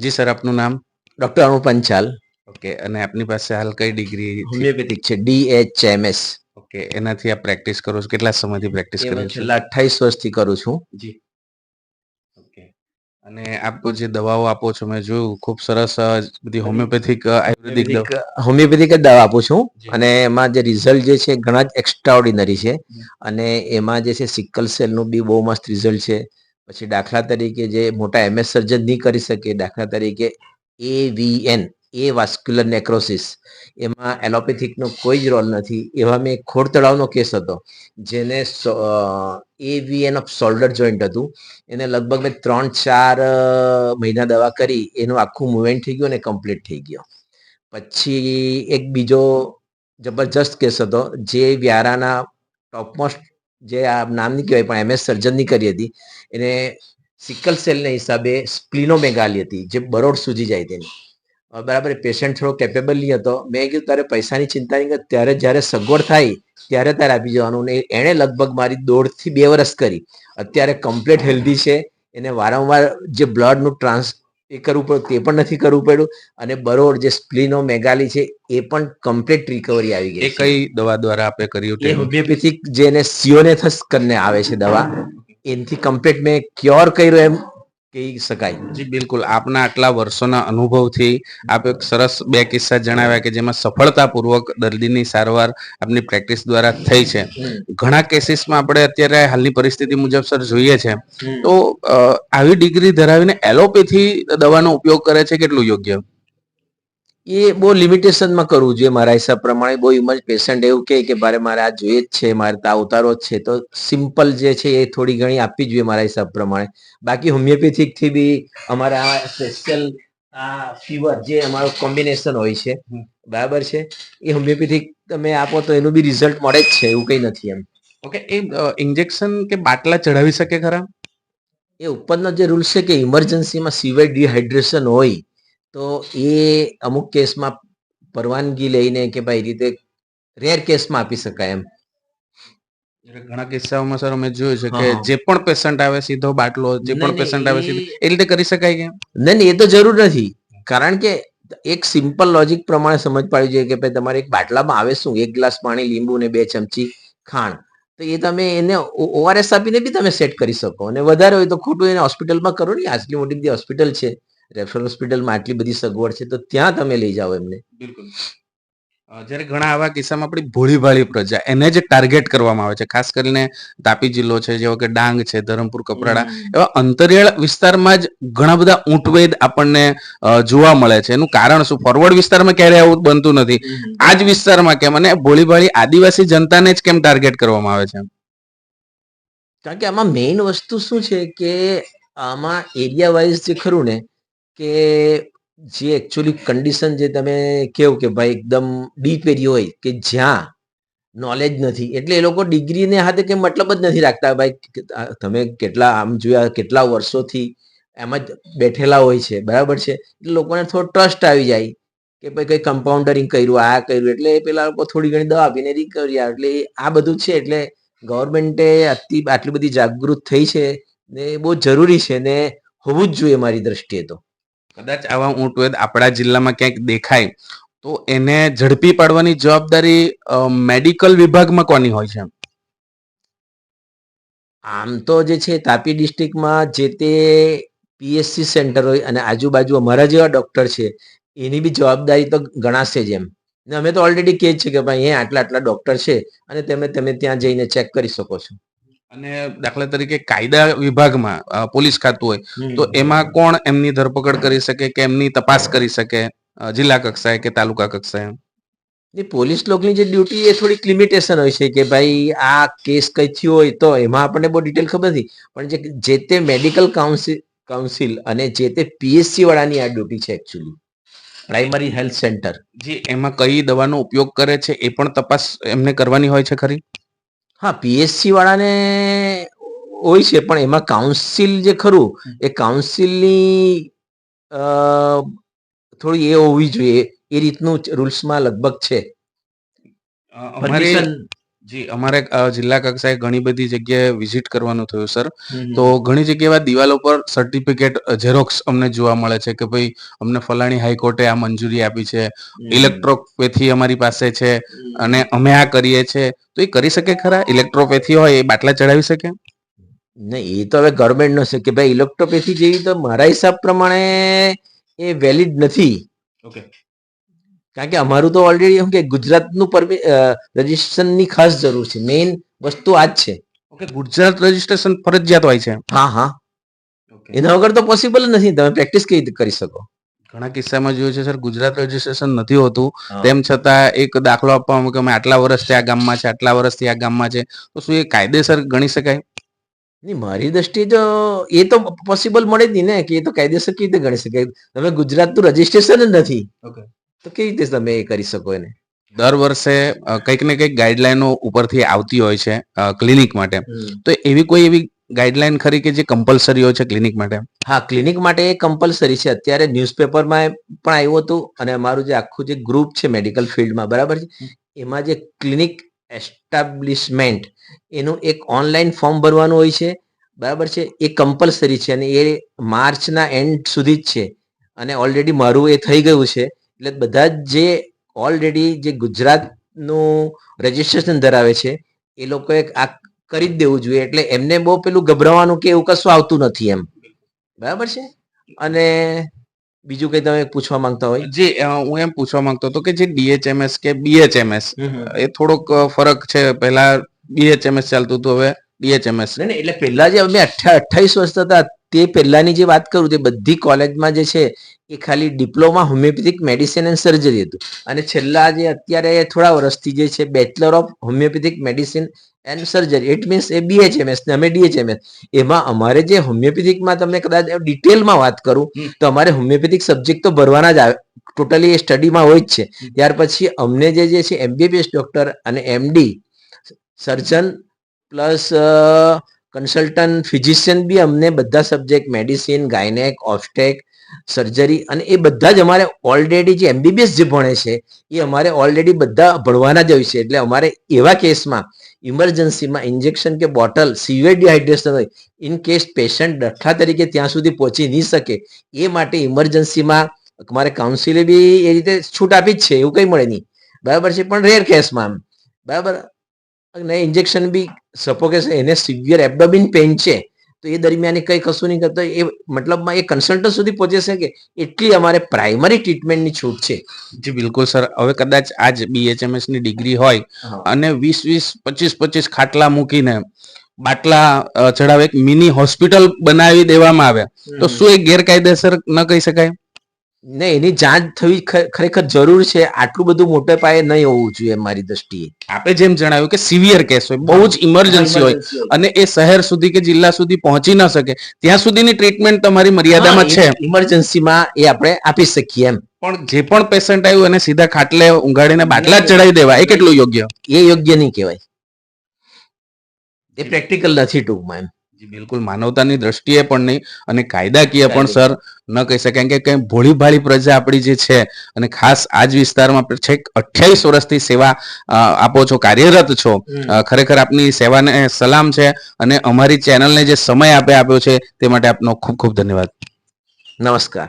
જી sir આપનું નામ? Doctor અનુ પંચાલ. ઓકે અને આપની પાસે હાલ કઈ ડિગ્રી હોમિયોપેથિક છે D H M S okay એનાથી આપ પ્રેક્ટિસ કરો છો? કેટલા સમયથી પ્રેક્ટિસ કરો છો? છેલ્લા અઠ્ઠાવીસ વર્ષથી કરું છું. જી. ઓકે અને આપ જે દવાઓ આપો છો મેં જોયું ખૂબ સરસ બધી હોમિયોપેથિક આયુર્વેદિક હોમિયોપેથિક જ દવા આપું છું. અને એમાં જે રિઝલ્ટ જે છે ઘણા જ એક્સ્ટ્રાઓર્ડિનરી છે. અને એમાં જે છે સિકલ સેલનું બી બહુ મસ્ત રિઝલ્ટ છે. પછી દાખલા તરીકે જે મોટા એમએસ સર્જન નહીં કરી શકે, દાખલા તરીકે એવીએન એ વાસ્ક્યુલર નેક્રોસિસ એમાં એલોપેથિકનો કોઈ જ રોલ નથી. એવા મેં ખોડ તળાવનો કેસ હતો, જેને એવીએન ઓફ શોલ્ડર જોઈન્ટ હતું. એને લગભગ મેં ત્રણ ચાર મહિના દવા કરી, એનું આખું મુવમેન્ટ થઈ ગયું અને કમ્પ્લીટ થઈ ગયો. પછી એક બીજો જબરજસ્ત કેસ હતો, જે વ્યારાના ટોપમોસ્ટ જે આ નામ નહીં કહેવાય, પણ એમએસ સર્જનની કરી હતી. એને સિકલ સેલના હિસાબે સ્પ્લિનોમેગાલી હતી, જે બરોડ સૂજી જાય તેની. બરાબર પેશન્ટ થોડો કેપેબલ નહીં હતો. મેં કીધું, તારે પૈસાની ચિંતા નહીં ત્યારે જ્યારે સગવડ થાય, ત્યારે તારે આપી જવાનું. ને એણે લગભગ મારી દોઢથી બે વર્ષ કરી. અત્યારે કમ્પ્લીટ હેલ્ધી છે. એને વારંવાર જે બ્લડનું ટ્રાન્સ એ કરવું પડ્યું તે પણ નથી કરવું પડ્યું. અને બરોડ જે સ્પ્લિનો મેગાલી છે એ પણ કમ્પ્લીટ રિકવરી આવી ગઈ એ કઈ દવા દ્વારા આપે કર્યું એ હોમિયોપેથિક જેને સિયોનેથસ કરીને આવે છે દવા એનથી કમ્પ્લીટ મેં ક્યોર કર્યો એમ. કહી શકાય. જી બિલકુલ. આપના આટલા વર્ષોના અનુભવથી આપ એક સરસ બે કિસ્સા જણાવ્યા કે જેમાં સફળતાપૂર્વક દર્દીની સારવાર આપની પ્રેક્ટિસ દ્વારા થઈ છે. ઘણા કેસીસમાં આપણે અત્યારે હાલની પરિસ્થિતિ મુજબ સર જોઈએ છે. તો આવી ડિગ્રી ધરાવીને એલોપેથી દવાનો ઉપયોગ કરે છે કેટલું યોગ્ય? એ બહુ લિમિટેશનમાં કરવું જોઈએ મારા હિસાબ પ્રમાણે. બહુ ઇમર્જ પેશન્ટ એવું કહે કે મારે મારે આ જોઈએ જ છે મારે તા ઉતારો જ છે. તો સિમ્પલ જે છે એ થોડી ઘણી આપવી જોઈએ મારા હિસાબ પ્રમાણે. બાકી હોમિયોપેથિકથી બી અમારા આ સ્પેશિયલ આ ફીવર જે અમારું કોમ્બિનેશન હોય છે બરાબર છે? એ હોમિયોપેથિક તમે આપો તો એનું બી રિઝલ્ટ મળે જ છે એવું કંઈ નથી એમ. ઓકે એ ઇન્જેક્શન કે બાટલા ચડાવી શકે ખરા? એ ઉપરનો જે રૂલ છે કે ઇમરજન્સીમાં સિવાય ડિહાઇડ્રેશન હોય તો એ અમુક કેસમાં પરવાનગી લઈને કે ભાઈ રીતે રેર કેસમાં આપી શકાય એમ. ઘણા કિસ્સાઓમાં સર અમે જોયું છે કે જે પણ પેશન્ટ આવે સીધો બાટલો જે પણ પેશન્ટ આવે સીધો એ રીતે કરી શકાય કે નહીં નહીં એ તો જરૂર નથી. કારણ કે એક સિમ્પલ લોજિક પ્રમાણે સમજ પાડવી જોઈએ કે ભાઈ તમારે એક બાટલામાં આવે શું? એક ગ્લાસ પાણી લીંબુ ને બે ચમચી ખાંડ. તો એ તમે એને ઓઆરએસ આપીને બી તમે સેટ કરી શકો. અને વધારે હોય તો ખોટું એને હોસ્પિટલમાં કરો ને. આટલી મોટી બધી હોસ્પિટલ છે. રેફરલ હોસ્પિટલમાં આટલી બધી સગવડ છે તો ત્યાં તમે લઈ જાઓ એમને. બિલકુલ. જ્યારે ઘણા આવા કિસ્સામાં આપણી ભોળીભાળી પ્રજા એને જ ટાર્ગેટ કરવામાં આવે છે. ખાસ કરીને તાપી જિલ્લો છે જેવો કે ડાંગ છે ધરમપુર કપરાડા એવા અંતરિયાળ વિસ્તારમાં જ ઘણા બધા ઊંટવેદ આપણને જોવા મળે છે. એનું કારણ શું? ફોરવર્ડ વિસ્તારમાં ક્યારે આવું બનતું નથી? આ જ વિસ્તારમાં કેમ? અને ભોળીભાળી આદિવાસી જનતાને જ કેમ ટાર્ગેટ કરવામાં આવે છે? કારણ કે આમાં મેઇન વસ્તુ શું છે કે આમાં એરિયા વાઇઝ જે ખરું ને કે જે એકચ્યુઅલી કન્ડિશન જે તમે કેવું કે ભાઈ એકદમ ડીપ એરિયો હોય કે જ્યાં નોલેજ નથી, એટલે એ લોકો ડિગ્રીને હાથે કે મતલબ જ નથી રાખતા. ભાઈ તમે કેટલા આમ જોયા કેટલા વર્ષોથી એમ જ બેઠેલા હોય છે, બરાબર છે? એટલે લોકોને થોડો ટ્રસ્ટ આવી જાય કે ભાઈ કઈ કમ્પાઉન્ડરિંગ કર્યું, આ કર્યું, એટલે પેલા લોકો થોડી ઘણી દવા આપીને રિકવરી આવે. એટલે આ બધું છે, એટલે ગવર્મેન્ટે આટલી બધી જાગૃત થઈ છે ને બહુ જરૂરી છે ને હોવું જ જોઈએ મારી દ્રષ્ટિએ તો. કદાચ આવા ઊંટવેદ આપણા જિલ્લામાં ક્યાંક દેખાય. તો એને ઝડપી પાડવાની જવાબદારી મેડિકલ વિભાગમાં કોની હોય છે? આમ તો જે છે તાપી ડિસ્ટ્રિક્ટમાં જે તે પીએસસી સેન્ટર હોય અને આજુબાજુ અમારા જેવા ડોક્ટર છે, એની બી જવાબદારી તો ગણાશે જ એમ. અમે તો ઓલરેડી કહે છે કે ભાઈ અહીંયા આટલા આટલા ડોક્ટર છે અને તમે તમે ત્યાં જઈને ચેક કરી શકો છો. અને દાખલા તરીકે કાયદા વિભાગમાં પોલીસ ખાતું હોય તો એમાં કોણ એમની ધરપકડ કરી શકે કે એમની તપાસ કરી શકે? જિલ્લા કક્ષાએ કે તાલુકા કક્ષાએ? જે પોલીસ લોકની જે ડ્યુટી એ થોડીક લિમિટેશન હોય છે કે ભાઈ આ કેસ કઈ થયો હોય તો એમાં આપણને બહુ ડિટેલ ખબર નથી. પણ જે જે તે મેડિકલ કાઉન્સિલ કાઉન્સિલ અને જે તે પીએસસી વાળાની આ ડ્યુટી છે એકચ્યુઅલી પ્રાઇમરી હેલ્થ સેન્ટર જે એમાં કઈ દવાનો ઉપયોગ કરે છે એ પણ તપાસ એમને કરવાની હોય છે ખરી? હા પીએસસી વાળાને હોય છે પણ એમાં કાઉન્સિલ જે ખરું એ કાઉન્સિલની અ, થોડી એ હોવી જોઈએ એ રીતનું રૂલ્સમાં લગભગ છે. જી અમારે જિલ્લા કક્ષાએ ઘણી બધી જગ્યાએ વિઝિટ કરવાનું થયું સર તો ઘણી જગ્યાએ દિવાલો પર સર્ટિફિકેટ ઝેરોક્સ અમને જોવા મળે છે કે ભાઈ અમને ફલાણી હાઈકોર્ટે આ મંજૂરી આપી છે ઇલેક્ટ્રોપેથી અમારી પાસે છે અને અમે આ કરીએ છીએ તો એ કરી શકે ખરા? ઇલેક્ટ્રોપેથી હોય એ બાટલા ચડાવી શકે? નહીં એ તો હવે ગવર્મેન્ટ નો છે કે ભાઈ ઇલેક્ટ્રોપેથી જેવી તો મારા હિસાબ પ્રમાણે એ વેલિડ નથી. ઓકે કારણ કે અમારું તો ઓલરેડી એમ કે ગુજરાતનું પરમિ રજીસ્ટ્રેશનની ખાસ જરૂર છે. મેઇન વસ્તુ આ જ છે. ઓકે ગુજરાત રજીસ્ટ્રેશન ફરજિયાત હોય છે હા હા. એના વગર તો પોસિબલ નથી. તમે પ્રેક્ટિસ કેવી રીતે કરી શકો? ઘણા કિસ્સામાં જોયું છે સર ગુજરાત રજીસ્ટ્રેશન નથી હોતું. તેમ છતાં એક દાખલો આપવામાં કે અમે આટલા વર્ષથી આ ગામમાં છે આટલા વર્ષથી આ ગામમાં છે તો શું એ કાયદેસર ગણી શકાય? નહીં મારી દ્રષ્ટિએ તો એ તો પોસિબલ મળે જ નહીં ને કે એ તો કાયદેસર કેવી રીતે ગણી શકાય? તમે ગુજરાતનું રજીસ્ટ્રેશન જ નથી. તો કેવી રીતે તમે એ કરી શકો એને? દર વર્ષે કંઈક ને કંઈક ગાઈડલાઈનો ઉપરથી આવતી હોય છે ક્લિનિક માટે. તો એવી કોઈ એવી ગાઈડલાઈન ખરી કે જે કમ્પલસરી હોય છે ક્લિનિક માટે? હા ક્લિનિક માટે એ કમ્પલસરી છે. અત્યારે ન્યૂઝપેપરમાં પણ આવ્યું હતું અને અમારું જે આખું જે ગ્રુપ છે મેડિકલ ફિલ્ડમાં બરાબર છે? એમાં જે ક્લિનિક એસ્ટાબ્લિશમેન્ટ એનું એક ઓનલાઈન ફોર્મ ભરવાનું હોય છે બરાબર છે? એ કમ્પલસરી છે અને એ માર્ચના એન્ડ સુધી જ છે. અને ઓલરેડી મારું એ થઈ ગયું છે. એટલે બધા જ જે ઓલરેડી જે ગુજરાતનું રજીસ્ટ્રેશન ધરાવે છે એ લોકોએ આ કરી જ દેવું જોઈએ. એટલે એમને બહુ પેલું ગભરાવાનું કે એવું કશું આવતું નથી એમ. બરાબર છે? અને બીજું કઈ તમે પૂછવા માંગતા હોય? જે હું એમ પૂછવા માંગતો હતો કે જે ડીએચએમએસ કે બીએચએમએસ એ થોડોક ફરક છે. પહેલા બીએચએમએસ ચાલતું હતું હવે ડીએચએમએસ એટલે પહેલા જે અમે અઠ્ઠાવીસ વર્ષ હતા તે પહેલાની જે વાત કરું તે બધી કોલેજમાં જે છે એ ખાલી diploma homeopathic medicine and surgery હતું. અને છેલ્લા જે અત્યારે થોડા વર્ષથી જે છે bachelor of homeopathic medicine and surgery it means A BHMS ને અમે ડીએચએમએસ એમાં અમારે જે હોમિયોપેથિકમાં તમને કદાચ ડિટેલમાં વાત કરું તો અમારે હોમિયોપેથિક સબ્જેક્ટ તો ભરવાના જ આવે. ટોટલી એ સ્ટડીમાં હોય જ છે. ત્યાર પછી અમને જે જે છે એમબીબીએસ ડોક્ટર અને MD surgeon plus consultant, physician બી અમને બધા સબ્જેક્ટ, મેડિસિન, ગાયનેક, ઓફટેક, સર્જરી અને એ બધા જ અમારે ઓલરેડી જે એમબીબીએસ જે ભણે છે, એ અમારે ઓલરેડી બધા ભણવાના જ હોય છે. એટલે અમારે એવા કેસમાં ઇમરજન્સીમાં ઇન્જેક્શન કે બોટલ સિવિયર ડિહાઇડ્રેશન હોય ઇન કેસ પેશન્ટ ડઠ્ઠા તરીકે ત્યાં સુધી પહોંચી નહીં શકે, એ માટે ઇમરજન્સીમાં અમારે કાઉન્સિલે બી એ રીતે છૂટ આપી જ છે, એવું કંઈ મળે નહીં. બરાબર છે? પણ રેર કેસમાં બરાબર? અને ઇન્જેક્શન બી સપોઝ એને સિવિયર એબડોમિન પેઇન છે તો એ દરમિયાન કંઈ કશું નહીં કરતો. એ મતલબમાં એ કન્સલ્ટન્ટ સુધી પહોંચી શકે એટલી અમારે પ્રાઇમરી ટ્રીટમેન્ટની છૂટ છે. જી બિલકુલ સર. હવે કદાચ આજ બીએચએમએસની ડિગ્રી હોય અને વીસ વીસ પચીસ પચીસ ખાટલા મૂકીને બાટલા ચડાવે એક મિની હોસ્પિટલ બનાવી દેવામાં આવે તો શું એ ગેરકાયદેસર ન કહી શકાય? ને એની જાંચ થવી ખરેખર જરૂર છે. આટલું બધું મોટે પાયે નહીં હોવું જોઈએ મારી દ્રષ્ટિએ. આપણે જેમ જણાવ્યું કે સિવિયર કેસ હોય બહુ જ ઇમરજન્સી હોય અને એ શહેર સુધી કે જિલ્લા સુધી પહોંચી ન શકે ત્યાં સુધીની ટ્રીટમેન્ટ તમારી મર્યાદામાં છે. ઇમરજન્સીમાં એ આપણે આપી શકીએ એમ. પણ જે પણ પેશન્ટ આવ્યું એને સીધા ખાટલે ઊંઘાડીને બાટલા જ ચડાવી દેવા. એ કેટલું યોગ્ય? એ યોગ્ય નહીં કહેવાય. એ પ્રેક્ટિકલ નથી ટૂંકમાં એમ. બિલકુલ. માનવતાની દ્રષ્ટિએ પણ નહીં અને કાયદાકીય પણ સર ન કહી શકાય. કે કઈ ભોળી ભાળી પ્રજા આપણી જે છે અને ખાસ આ જ વિસ્તારમાં છેક અઠ્યાવીસ વર્ષથી સેવા આપો છો કાર્યરત છો. ખરેખર આપની સેવાને સલામ છે અને અમારી ચેનલને જે સમય આપે આપ્યો છે તે માટે આપનો ખૂબ ખૂબ ધન્યવાદ. નમસ્કાર.